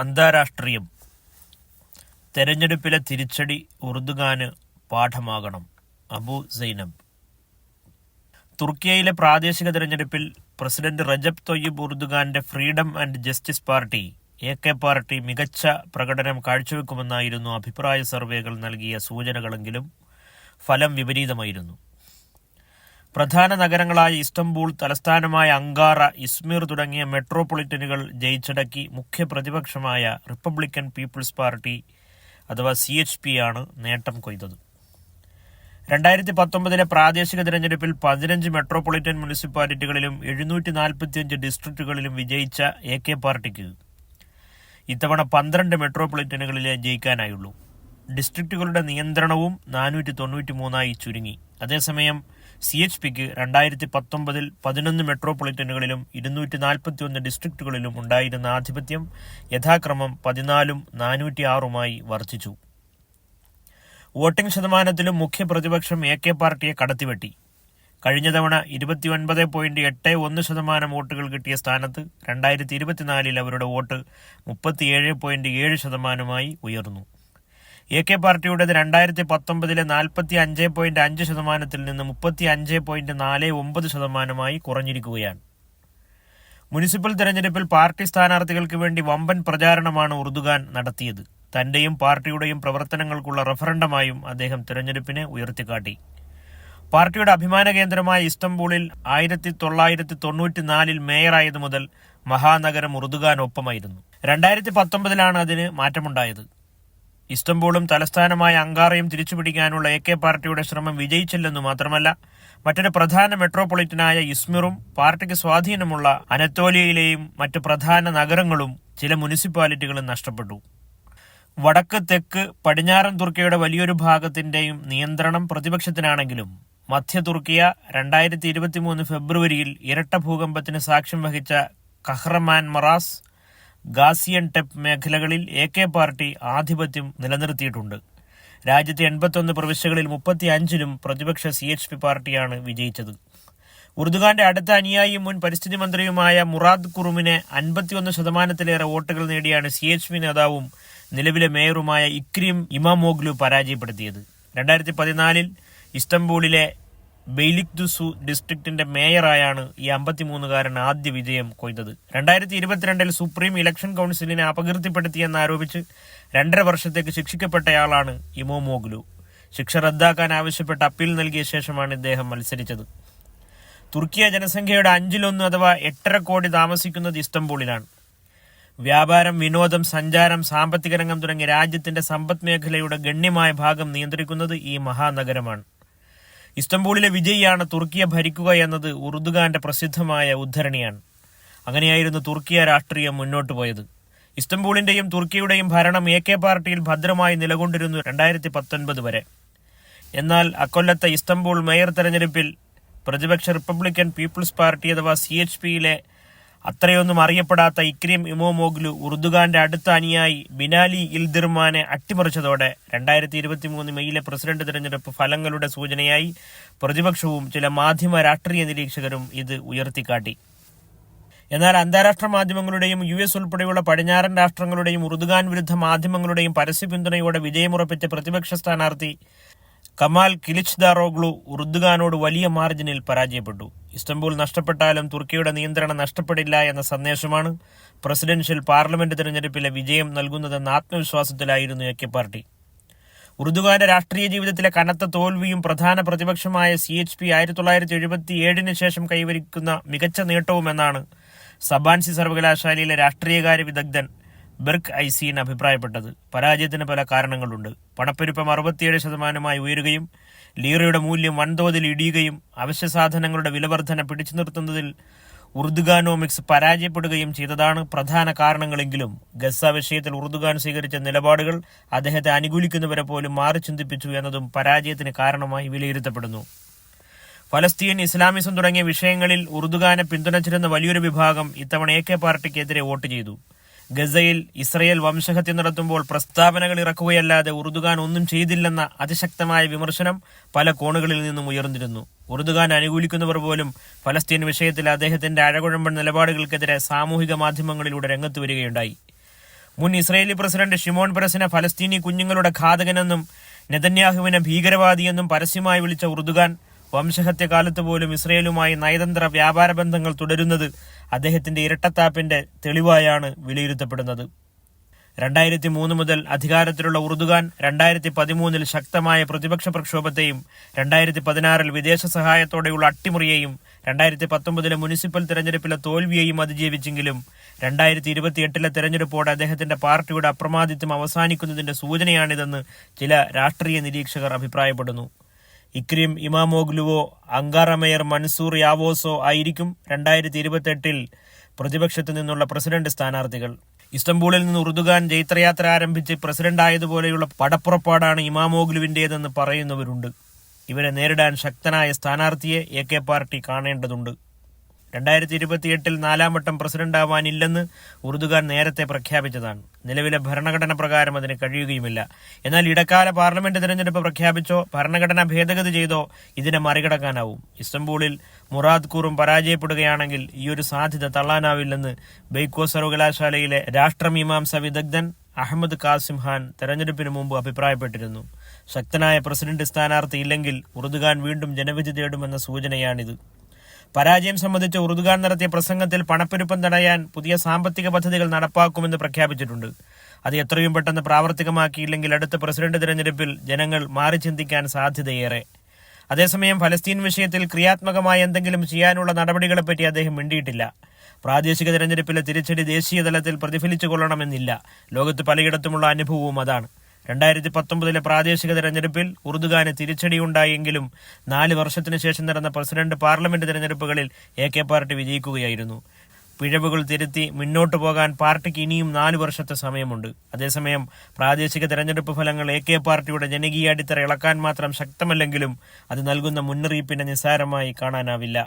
അന്താരാഷ്ട്രീയം. തെരഞ്ഞെടുപ്പിലെ തിരിച്ചടി ഉറുദുഗാന് പാഠമാകണം. അബു സൈനബ്. തുർക്കിയയിലെ പ്രാദേശിക തെരഞ്ഞെടുപ്പിൽ president Recep Tayyip ഉറുദുഗാന്റെ freedom and justice party A K party മികച്ച പ്രകടനം കാഴ്ചവെക്കുമെന്നായിരുന്നു അഭിപ്രായ സർവേകൾ നൽകിയ സൂചനകളെങ്കിലും ഫലം വിപരീതമായിരുന്നു. പ്രധാന നഗരങ്ങളായ ഇസ്തംബൂൾ തലസ്ഥാനമായ അങ്കാറ ഇസ്മീർ തുടങ്ങിയ മെട്രോപൊളിറ്റനുകൾ ജയിച്ചടക്കി മുഖ്യ പ്രതിപക്ഷമായ റിപ്പബ്ലിക്കൻ പീപ്പിൾസ് പാർട്ടി അഥവാ സി എച്ച് പി ആണ് നേട്ടം കൊയ്തത്. രണ്ടായിരത്തി പത്തൊമ്പതിലെ പ്രാദേശിക തിരഞ്ഞെടുപ്പിൽ പതിനഞ്ച് മെട്രോപൊളിറ്റൻ മുനിസിപ്പാലിറ്റികളിലും എഴുന്നൂറ്റി നാൽപ്പത്തിയഞ്ച് ഡിസ്ട്രിക്റ്റുകളിലും വിജയിച്ച എ കെ പാർട്ടിക്ക് ഇത്തവണ പന്ത്രണ്ട് മെട്രോപൊളിറ്റനുകളിലെ ജയിക്കാനായുള്ളൂ. ഡിസ്ട്രിക്റ്റുകളുടെ നിയന്ത്രണവും നാനൂറ്റി തൊണ്ണൂറ്റി മൂന്നായി ചുരുങ്ങി. അതേസമയം സി എച്ച് പിക്ക് രണ്ടായിരത്തി പത്തൊമ്പതിൽ പതിനൊന്ന് മെട്രോപൊളിറ്റനുകളിലും ഇരുന്നൂറ്റി നാൽപ്പത്തി ഒന്ന് ഡിസ്ട്രിക്റ്റുകളിലും ഉണ്ടായിരുന്ന ആധിപത്യം യഥാക്രമം പതിനാലും നാനൂറ്റി ആറുമായി വർദ്ധിച്ചു. വോട്ടിംഗ് ശതമാനത്തിലും മുഖ്യ പ്രതിപക്ഷം എ കെ പാർട്ടിയെ കടത്തിവെട്ടി. കഴിഞ്ഞ തവണ ഇരുപത്തിയൊൻപത് പോയിന്റ് എട്ട് ഒന്ന് ശതമാനം വോട്ടുകൾ കിട്ടിയ സ്ഥാനത്ത് രണ്ടായിരത്തി ഇരുപത്തിനാലിൽ അവരുടെ വോട്ട് മുപ്പത്തിയേഴ് പോയിന്റ് ഏഴ് ശതമാനമായി ഉയർന്നു. എ കെ പാർട്ടിയുടേത് രണ്ടായിരത്തി പത്തൊമ്പതിലെ നാൽപ്പത്തി അഞ്ച് പോയിന്റ് അഞ്ച് ശതമാനത്തിൽ നിന്ന് മുപ്പത്തി അഞ്ച് പോയിന്റ് നാല് ഒമ്പത് ശതമാനമായി കുറഞ്ഞിരിക്കുകയാണ്. മുനിസിപ്പൽ തെരഞ്ഞെടുപ്പിൽ പാർട്ടി സ്ഥാനാർത്ഥികൾക്ക് വേണ്ടി വമ്പൻ പ്രചാരണമാണ് ഉറുദുഖാൻ നടത്തിയത്. തന്റെയും പാർട്ടിയുടെയും പ്രവർത്തനങ്ങൾക്കുള്ള റഫറണ്ടമായും അദ്ദേഹം തെരഞ്ഞെടുപ്പിനെ ഉയർത്തിക്കാട്ടി. പാർട്ടിയുടെ അഭിമാന കേന്ദ്രമായ ഇസ്തംബൂളിൽ ആയിരത്തി തൊള്ളായിരത്തി തൊണ്ണൂറ്റിനാലിൽ മേയറായത് മുതൽ മഹാനഗരം ഉറുദുഖാൻ ഒപ്പമായിരുന്നു രണ്ടായിരത്തി പത്തൊമ്പതിലാണ് അതിന് മാറ്റമുണ്ടായത്. ഇസ്തംബൂളും തലസ്ഥാനമായ അങ്കാറയും തിരിച്ചുപിടിക്കാനുള്ള എ കെ പാർട്ടിയുടെ ശ്രമം വിജയിച്ചില്ലെന്നു മാത്രമല്ല മറ്റൊരു പ്രധാന മെട്രോപൊളിറ്റനായ ഇസ്മിറും പാർട്ടിക്ക് സ്വാധീനമുള്ള അനത്തോലിയയിലെയും മറ്റ് പ്രധാന നഗരങ്ങളും ചില മുനിസിപ്പാലിറ്റികളും നഷ്ടപ്പെട്ടു. വടക്ക് തെക്ക് പടിഞ്ഞാറൻ തുർക്കിയുടെ വലിയൊരു ഭാഗത്തിന്റെയും നിയന്ത്രണം പ്രതിപക്ഷത്തിനാണെങ്കിലും മധ്യ തുർക്കിയ രണ്ടായിരത്തി ഇരുപത്തിമൂന്ന് ഫെബ്രുവരിയിൽ ഇരട്ട ഭൂകമ്പത്തിന് സാക്ഷ്യം വഹിച്ച കഹ്റമാൻ മറാസ് ഗാസിയൻ ടെപ്പ് മേഖലകളിൽ എ കെ പാർട്ടി ആധിപത്യം നിലനിർത്തിയിട്ടുണ്ട്. രാജ്യത്തെ എൺപത്തൊന്ന് പ്രവിശ്യകളിൽ മുപ്പത്തി അഞ്ചിലും പ്രതിപക്ഷ സി എച്ച് പി പാർട്ടിയാണ് വിജയിച്ചത്. ഉറുദുഖാന്റെ അടുത്ത അനുയായിയും മുൻ പരിസ്ഥിതി മന്ത്രിയുമായ മുറാദ് കുറുമിനെ അൻപത്തിയൊന്ന് ശതമാനത്തിലേറെ വോട്ടുകൾ നേടിയാണ് സി എച്ച് പി നേതാവും നിലവിലെ മേയറുമായ ഇക്രീം ഇമാമോഗ്ലു പരാജയപ്പെടുത്തിയത്. രണ്ടായിരത്തി പതിനാലിൽ ഇസ്തംബൂളിലെ ബെയ്ലിക്ദുസു ഡിസ്ട്രിക്റ്റിന്റെ മേയറായാണ് ഈ അമ്പത്തിമൂന്നുകാരൻ ആദ്യ വിജയം കൊയ്തത്. രണ്ടായിരത്തി ഇരുപത്തിരണ്ടിൽ സുപ്രീം ഇലക്ഷൻ കൗൺസിലിനെ അപകീർത്തിപ്പെടുത്തിയെന്ന് ആരോപിച്ച് രണ്ടര വർഷത്തേക്ക് ശിക്ഷിക്കപ്പെട്ടയാളാണ് ഇമോമോഗ്ലു. ശിക്ഷ റദ്ദാക്കാൻ ആവശ്യപ്പെട്ട അപ്പീൽ നൽകിയ ശേഷമാണ് ഇദ്ദേഹം മത്സരിച്ചത്. തുർക്കിയ ജനസംഖ്യയുടെ അഞ്ചിലൊന്ന് അഥവാ എട്ടര കോടി താമസിക്കുന്നത് ഇസ്തംബൂളിലാണ്. വ്യാപാരം വിനോദം സഞ്ചാരം സാമ്പത്തിക രംഗം തുടങ്ങിയ രാജ്യത്തിന്റെ സമ്പദ് മേഖലയുടെ ഗണ്യമായ ഭാഗം നിയന്ത്രിക്കുന്നത് ഈ മഹാനഗരമാണ്. ഇസ്തംബൂളിലെ വിജയിയാണ് തുർക്കിയെ ഭരിക്കുക എന്നത് ഉറുദുഖാന്റെ പ്രസിദ്ധമായ ഉദ്ധരണിയാണ്. അങ്ങനെയായിരുന്നു തുർക്കിയ രാഷ്ട്രീയം മുന്നോട്ടു പോയത്. ഇസ്തംബൂളിന്റെയും തുർക്കിയുടെയും ഭരണം എ കെ പാർട്ടിയിൽ ഭദ്രമായി നിലകൊണ്ടിരുന്നു രണ്ടായിരത്തി പത്തൊൻപത് വരെ. എന്നാൽ അക്കൊല്ലത്തെ ഇസ്തംബൂൾ മേയർ തെരഞ്ഞെടുപ്പിൽ പ്രതിപക്ഷ റിപ്പബ്ലിക്കൻ പീപ്പിൾസ് പാർട്ടി അഥവാ സി എച്ച് പിയിലെ അത്രയൊന്നും അറിയപ്പെടാത്ത ഇക്രീം ഇമോമോഗ്ലു ഉറുദുഖാന്റെ അടുത്ത അനുയായി ബിനാലി ഇൽദിർമാനെ അട്ടിമറിച്ചതോടെ രണ്ടായിരത്തി ഇരുപത്തിമൂന്ന് മെയ്യിലെ പ്രസിഡന്റ് തിരഞ്ഞെടുപ്പ് ഫലങ്ങളുടെ സൂചനയായി പ്രതിപക്ഷവും ചില മാധ്യമ രാഷ്ട്രീയ നിരീക്ഷകരും ഇത് ഉയർത്തിക്കാട്ടി. എന്നാൽ അന്താരാഷ്ട്ര മാധ്യമങ്ങളുടെയും യു എസ് ഉൾപ്പെടെയുള്ള പടിഞ്ഞാറൻ രാഷ്ട്രങ്ങളുടെയും ഉറുദുഖാൻ വിരുദ്ധ മാധ്യമങ്ങളുടെയും പരസ്യ പിന്തുണയോടെ വിജയമുറപ്പിച്ച പ്രതിപക്ഷ സ്ഥാനാർത്ഥി കമാൽ കിലിച്ച്ദാറോഗ്ലു ഉറുദുഖാനോട് വലിയ മാർജിനിൽ പരാജയപ്പെട്ടു. ഇസ്തംബൂൾ നഷ്ടപ്പെട്ടാലും തുർക്കിയുടെ നിയന്ത്രണം നഷ്ടപ്പെടില്ല എന്ന സന്ദേശമാണ് പ്രസിഡൻഷ്യൽ പാർലമെന്റ് തെരഞ്ഞെടുപ്പിലെ വിജയം നൽകുന്നതെന്ന ആത്മവിശ്വാസത്തിലായിരുന്നു എ പാർട്ടി. ഉറുദുഖാന്റെ രാഷ്ട്രീയ ജീവിതത്തിലെ കനത്ത തോൽവിയും പ്രധാന പ്രതിപക്ഷമായ സി എച്ച് പി ആയിരത്തി തൊള്ളായിരത്തി എഴുപത്തി ഏഴിന് ശേഷം കൈവരിക്കുന്ന മികച്ച നേട്ടവുമെന്നാണ് സബാൻസി സർവകലാശാലയിലെ രാഷ്ട്രീയകാര്യ വിദഗ്ധൻ ബെർക്ക് ഐസീൻ അഭിപ്രായപ്പെട്ടത്. പരാജയത്തിന് പല കാരണങ്ങളുണ്ട്. പണപ്പെരുപ്പം അറുപത്തിയേഴ് ശതമാനമായി ഉയരുകയും ലീറയുടെ മൂല്യം വൻതോതിൽ ഇടിയുകയും അവശ്യ സാധനങ്ങളുടെ വിലവർധന പിടിച്ചു നിർത്തുന്നതിൽ ഉറുദുഗാനോമിക്സ് പരാജയപ്പെടുകയും ചെയ്തതാണ് പ്രധാന കാരണങ്ങളെങ്കിലും. ഗസ വിഷയത്തിൽ ഉറുദുഗാൻ സ്വീകരിച്ച നിലപാടുകൾ അദ്ദേഹത്തെ അനുകൂലിക്കുന്നവരെ പോലും മാറി ചിന്തിപ്പിച്ചു എന്നതും പരാജയത്തിന് കാരണമായി വിലയിരുത്തപ്പെടുന്നു. ഫലസ്തീൻ ഇസ്ലാമിസം തുടങ്ങിയ വിഷയങ്ങളിൽ ഉറുദുഗാനെ പിന്തുണച്ചിരുന്ന വലിയൊരു വിഭാഗം ഇത്തവണ എ കെ പാർട്ടിക്കെതിരെ വോട്ട് ചെയ്തു. ഗസയിൽ ഇസ്രയേൽ വംശഹത്യ നടത്തുമ്പോൾ പ്രസ്താവനകൾ ഇറക്കുകയല്ലാതെ ഉറുദുഖാൻ ഒന്നും ചെയ്തില്ലെന്ന അതിശക്തമായ വിമർശനം പല കോണുകളിൽ നിന്നും ഉയർന്നിരുന്നു. ഉറുദുഖാൻ അനുകൂലിക്കുന്നവർ പോലും ഫലസ്തീൻ വിഷയത്തിൽ അദ്ദേഹത്തിന്റെ അഴകുഴമ്പൻ നിലപാടുകൾക്കെതിരെ സാമൂഹിക മാധ്യമങ്ങളിലൂടെ രംഗത്ത് വരികയുണ്ടായി. മുൻ ഇസ്രയേലി പ്രസിഡന്റ് ഷിമോൺ പെരസിനെ ഫലസ്തീനി കുഞ്ഞുങ്ങളുടെ ഘാതകനെന്നും നെതന്യാഹുവിനെ ഭീകരവാദിയെന്നും പരസ്യമായി വിളിച്ച ഉറുദുഗാൻ വംശഹത്യ കാലത്ത് പോലും ഇസ്രയേലുമായി നയതന്ത്ര വ്യാപാര ബന്ധങ്ങൾ തുടരുന്നത് അദ്ദേഹത്തിന്റെ ഇരട്ടത്താപ്പിന്റെ തെളിവായാണ് വിലയിരുത്തപ്പെടുന്നത്. രണ്ടായിരത്തി മൂന്ന് മുതൽ അധികാരത്തിലുള്ള ഉറുദുഖാൻ രണ്ടായിരത്തി പതിമൂന്നിൽ ശക്തമായ പ്രതിപക്ഷ പ്രക്ഷോഭത്തെയും രണ്ടായിരത്തി പതിനാറിൽ വിദേശ സഹായത്തോടെയുള്ള അട്ടിമറിയെയും രണ്ടായിരത്തി പത്തൊമ്പതിലെ മുനിസിപ്പൽ തെരഞ്ഞെടുപ്പിലെ തോൽവിയെയും അതിജീവിച്ചെങ്കിലും രണ്ടായിരത്തി ഇരുപത്തിയെട്ടിലെ തെരഞ്ഞെടുപ്പോടെ അദ്ദേഹത്തിന്റെ പാർട്ടിയുടെ അപ്രമാദിത്വം അവസാനിക്കുന്നതിന്റെ സൂചനയാണിതെന്ന് ചില രാഷ്ട്രീയ നിരീക്ഷകർ അഭിപ്രായപ്പെടുന്നു. ഇക്രീം ഇമാമോഗ്ലുവോ അങ്കാറ മേയർ മൻസൂർ യാവോസോ ആയിരിക്കും രണ്ടായിരത്തി ഇരുപത്തെട്ടിൽ പ്രതിപക്ഷത്തു നിന്നുള്ള പ്രസിഡന്റ് സ്ഥാനാർത്ഥികൾ. ഇസ്തംബൂളിൽ നിന്ന് ഉറുദുഗാൻ ജൈത്രയാത്ര ആരംഭിച്ച് പ്രസിഡന്റായതുപോലെയുള്ള പടപ്പുറപ്പാടാണ് ഇമാമോഗ്ലുവിന്റേതെന്ന് പറയുന്നവരുണ്ട്. ഇവരെ നേരിടാൻ ശക്തനായ സ്ഥാനാർത്ഥിയെ എ കെ പാർട്ടി കാണേണ്ടതുണ്ട്. രണ്ടായിരത്തി ഇരുപത്തിയെട്ടിൽ നാലാം വട്ടം പ്രസിഡന്റാവാനില്ലെന്ന് ഉറുദുഗാൻ നേരത്തെ പ്രഖ്യാപിച്ചതാണ്. നിലവിലെ ഭരണഘടന പ്രകാരം അതിന് കഴിയുകയുമില്ല. എന്നാൽ ഇടക്കാല പാർലമെന്റ് തെരഞ്ഞെടുപ്പ് പ്രഖ്യാപിച്ചോ ഭരണഘടന ഭേദഗതി ചെയ്തോ ഇതിനെ മറികടക്കാനാവും. ഇസ്തംബൂളിൽ മുറാദ് കൂറും പരാജയപ്പെടുകയാണെങ്കിൽ ഈ ഒരു സാധ്യത തള്ളാനാവില്ലെന്ന് ബെയ്ക്കോ സർവകലാശാലയിലെ രാഷ്ട്രമീമാംസ വിദഗ്ധൻ അഹമ്മദ് കാസിം ഖാൻ തെരഞ്ഞെടുപ്പിന് മുമ്പ് അഭിപ്രായപ്പെട്ടിരുന്നു. ശക്തനായ പ്രസിഡന്റ് സ്ഥാനാർത്ഥി ഇല്ലെങ്കിൽ ഉറുദുഖാൻ വീണ്ടും ജനവിധി തേടുമെന്ന സൂചനയാണിത്. പരാജയം സംബന്ധിച്ച് ഉറുദുഖാൻ നടത്തിയ പ്രസംഗത്തിൽ പണപ്പെരുപ്പം തടയാൻ പുതിയ സാമ്പത്തിക പദ്ധതികൾ നടപ്പാക്കുമെന്ന് പ്രഖ്യാപിച്ചിട്ടുണ്ട്. അത് എത്രയും പെട്ടെന്ന് പ്രാവർത്തികമാക്കിയില്ലെങ്കിൽ അടുത്ത പ്രസിഡന്റ് തിരഞ്ഞെടുപ്പിൽ ജനങ്ങൾ മാറി ചിന്തിക്കാൻ സാധ്യതയേറെ. അതേസമയം ഫലസ്തീൻ വിഷയത്തിൽ ക്രിയാത്മകമായ എന്തെങ്കിലും ചെയ്യാനുള്ള നടപടികളെപ്പറ്റി അദ്ദേഹം മിണ്ടിയിട്ടില്ല. പ്രാദേശിക തിരഞ്ഞെടുപ്പിലെ തിരിച്ചടി ദേശീയ തലത്തിൽ പ്രതിഫലിച്ചു കൊള്ളണമെന്നില്ല. ലോകത്ത് പലയിടത്തുമുള്ള അനുഭവവും അതാണ്. രണ്ടായിരത്തി പത്തൊമ്പതിലെ പ്രാദേശിക തെരഞ്ഞെടുപ്പിൽ ഉറുദുഗാന് തിരിച്ചടിയുണ്ടായെങ്കിലും നാല് വർഷത്തിനു ശേഷം നടന്ന പ്രസിഡന്റ് പാർലമെന്റ് തെരഞ്ഞെടുപ്പുകളിൽ എ കെ പാർട്ടി വിജയിക്കുകയായിരുന്നു. പിഴവുകൾ തിരുത്തി മുന്നോട്ടു പോകാൻ പാർട്ടിക്ക് ഇനിയും നാല് വർഷത്തെ സമയമുണ്ട്. അതേസമയം പ്രാദേശിക തെരഞ്ഞെടുപ്പ് ഫലങ്ങൾ എ കെ പാർട്ടിയുടെ ജനകീയ അടിത്തറ ഇളക്കാൻ മാത്രം ശക്തമല്ലെങ്കിലും അത് നൽകുന്ന മുന്നറിയിപ്പിനെ നിസ്സാരമായി കാണാനാവില്ല.